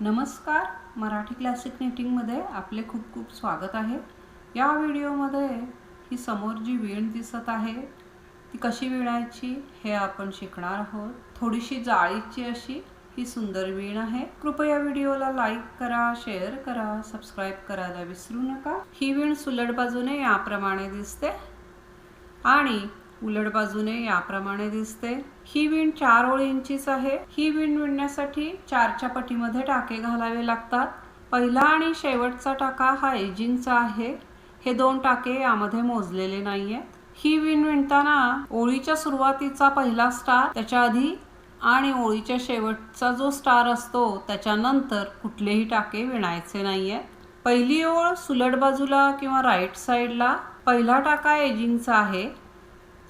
नमस्कार मराठी क्लासिक निटिंगमध्ये आपले खूप खूप स्वागत आहे. या व्हिडिओमध्ये ही समोर जी वीण दिसत आहे ती कशी विणायची हे आपण शिकणार आहोत. थोडीशी जाळीची अशी ही सुंदर वीण आहे. कृपया व्हिडिओला लाईक करा शेअर करा सबस्क्राईब करायला विसरू नका. ही वीण सुलट बाजूने याप्रमाणे दिसते. आणि उलट बाजूने याप्रमाणे दिसते. ही विण चार ओळींचीच आहे. ही विण विणण्यासाठी चारच्या पटीमध्ये टाके घालावे लागतात. पहिला आणि शेवटचा टाका हा एजिंगचा आहे. हे दोन टाके यामध्ये मोजलेले नाहीये. ही विण विणताना ओळीच्या सुरुवातीचा पहिला स्टार त्याच्या आधी आणि ओळीच्या शेवटचा जो स्टार असतो त्याच्यानंतर कुठलेही टाके विणायचे नाहीये. पहिली ओळ सुलट बाजूला किंवा राईट साईडला. पहिला टाका एजिंगचा आहे.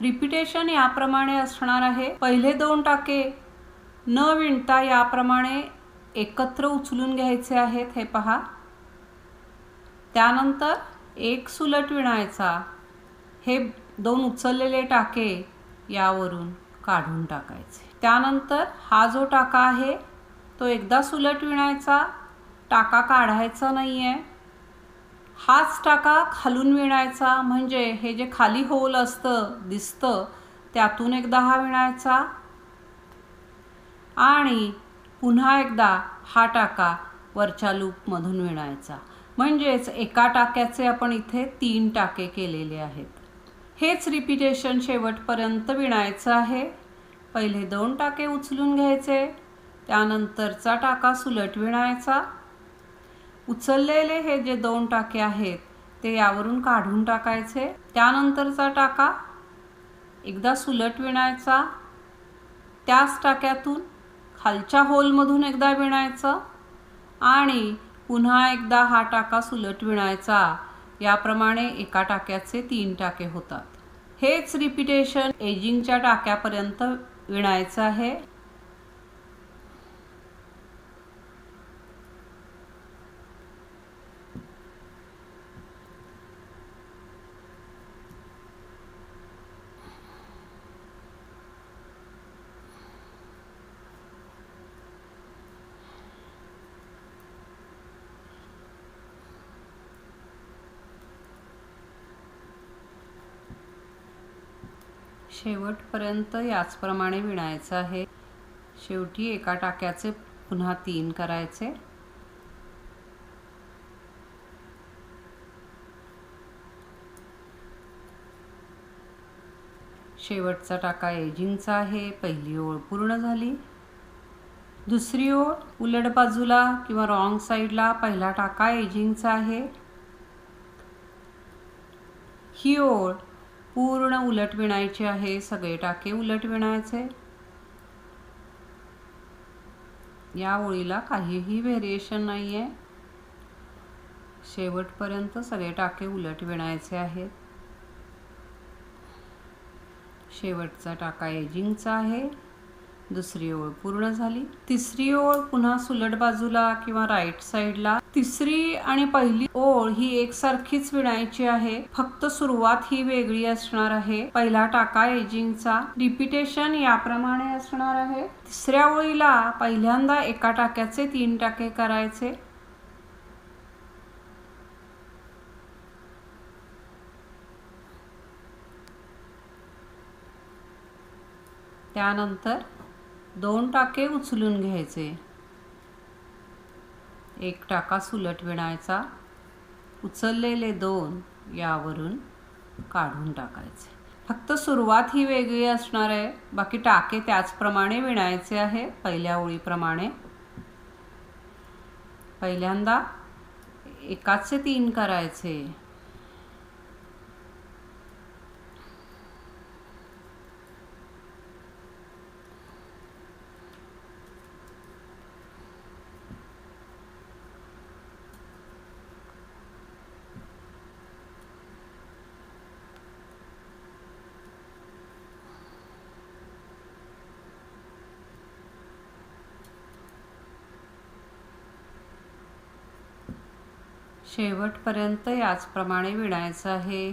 रिपिटेशन याप्रमाणे असणार आहे. पहिले दोन टाके न विणता याप्रमाणे एकत्र उचलून घ्यायचे आहेत हे पहा. त्यानंतर एक सुलट विणायचा. हे दोन उचललेले टाके यावरून काढून टाकायचे. त्यानंतर हा जो टाका आहे तो एकदा सुलट विणायचा. टाका काढायचा नाही आहे हाच टाका खालून विणायचा. म्हणजे हे जे खाली होल असतं दिसतं त्यातून एकदा हा विणायचा. आणि पुन्हा एकदा हा टाका वरच्या लूपमधून विणायचा. म्हणजेच एका टाक्याचे आपण इथे तीन टाके केलेले आहेत. हेच रिपिटेशन शेवटपर्यंत विणायचं आहे. पहिले दोन टाके उचलून घ्यायचे. त्यानंतरचा टाका सुलट विणायचा. उचललेले हे जे दोन टाके आहेत ते यावरून काढून टाकायचे. त्यानंतरचा टाका एकदा सुलट विणायचा. त्याच टाक्यातून खालच्या होलमधून एकदा विणायचं आणि पुन्हा एकदा हा टाका सुलट विणायचा. याप्रमाणे एका टाक्याचे तीन टाके होतात. हेच रिपिटेशन एजिंगच्या टाक्यापर्यंत विणायचं आहे. शेवटपर्यंत याचप्रमाणे विणायचं आहे. शेवटी एका टाक्याचे पुन्हा तीन करायचे. शेवटचा टाका एजिंगचा आहे. पहिली ओळ पूर्ण झाली. दुसरी ओळ उलट बाजूला किंवा रॉंग साईडला पहिला टाका एजिंगचा आहे. ही ओळ पूर्ण उलट विणायचे आहे सगळे टाके उलट विणायचे. या ओळीला काहीही व्हेरिएशन नाही आहे शेवटपर्यंत सगळे टाके उलट विणायचे आहेत. शेवटचा टाका एजिंगचा आहे. दुसरी ओळ पूर्ण झाली. तिसरी ओळ पुन्हा सुलट बाजूला किंवा राईट साईडला तिसरी आणि पहिली ओळ ही एकसारखीच विणायची आहे. फक्त सुरुवात ही वेगळी असणार आहे. पहिला टाका एजिंगचा रिपिटेशन याप्रमाणे असणार आहे. तिसऱ्या ओळीला पहिल्यांदा एका टाक्याचे तीन टाके करायचे. त्यानंतर दोन टाके उचलून घ्यायचे. एक टाका सुलट विणायचा. उचललेले दोन यावरून काढून टाकायचे. फक्त सुरुवात ही वेगळी असणार आहे. बाकी टाके त्याचप्रमाणे विणायचे आहे. पहिल्या ओळीप्रमाणे. पहिल्यांदा एकाचे तीन करायचे. शेवटपर्यंत याचप्रमाणे विणायचं आहे.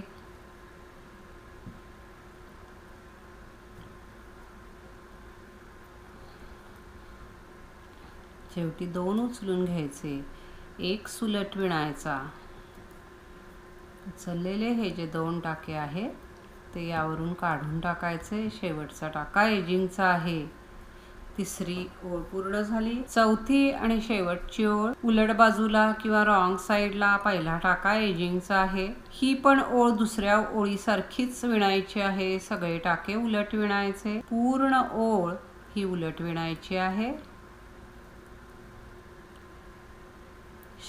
शेवटी दोन उचलून घ्यायचे. एक सुलट विणायचा. उचललेले हे जे दोन टाके आहेत ते यावरून काढून टाकायचे. शेवटचा टाका एजिंगचा आहे. तिसरी ओळ पूर्ण झाली. चौथी आणि शेवटची ओळ उलट बाजूला किंवा रॉंग साईडला पहिला टाका एजिंगचा आहे. ही पण ओळ दुसऱ्या ओळीसारखीच विणायची आहे. सगळे टाके उलट विणायचे. पूर्ण ओळ ही उलट विणायची आहे.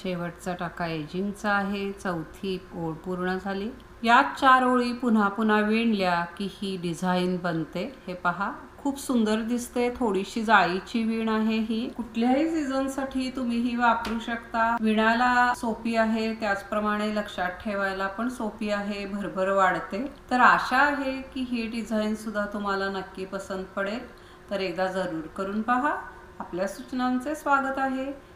शेवटचा टाका एजिंगचा आहे. चौथी ओळ पूर्ण झाली. यात चार ओळी पुन्हा पुन्हा विणल्या की ही डिझाईन बनते. हे पहा खूप सुंदर दिसते. थोडीशी जाळीची विण आहे ही. कुठल्याही सीझनसाठी तुम्ही ही वापरू शकता. विणायला सोपी आहे त्याचप्रमाणे लक्षात ठेवायला पण सोपी आहे. भरभर वाढते. तर आशा आहे की ही डिझाईन सुद्धा तुम्हाला नक्की पसंत पडेल. तर एकदा जरूर करून पहा. आपल्या सूचनांचे स्वागत आहे.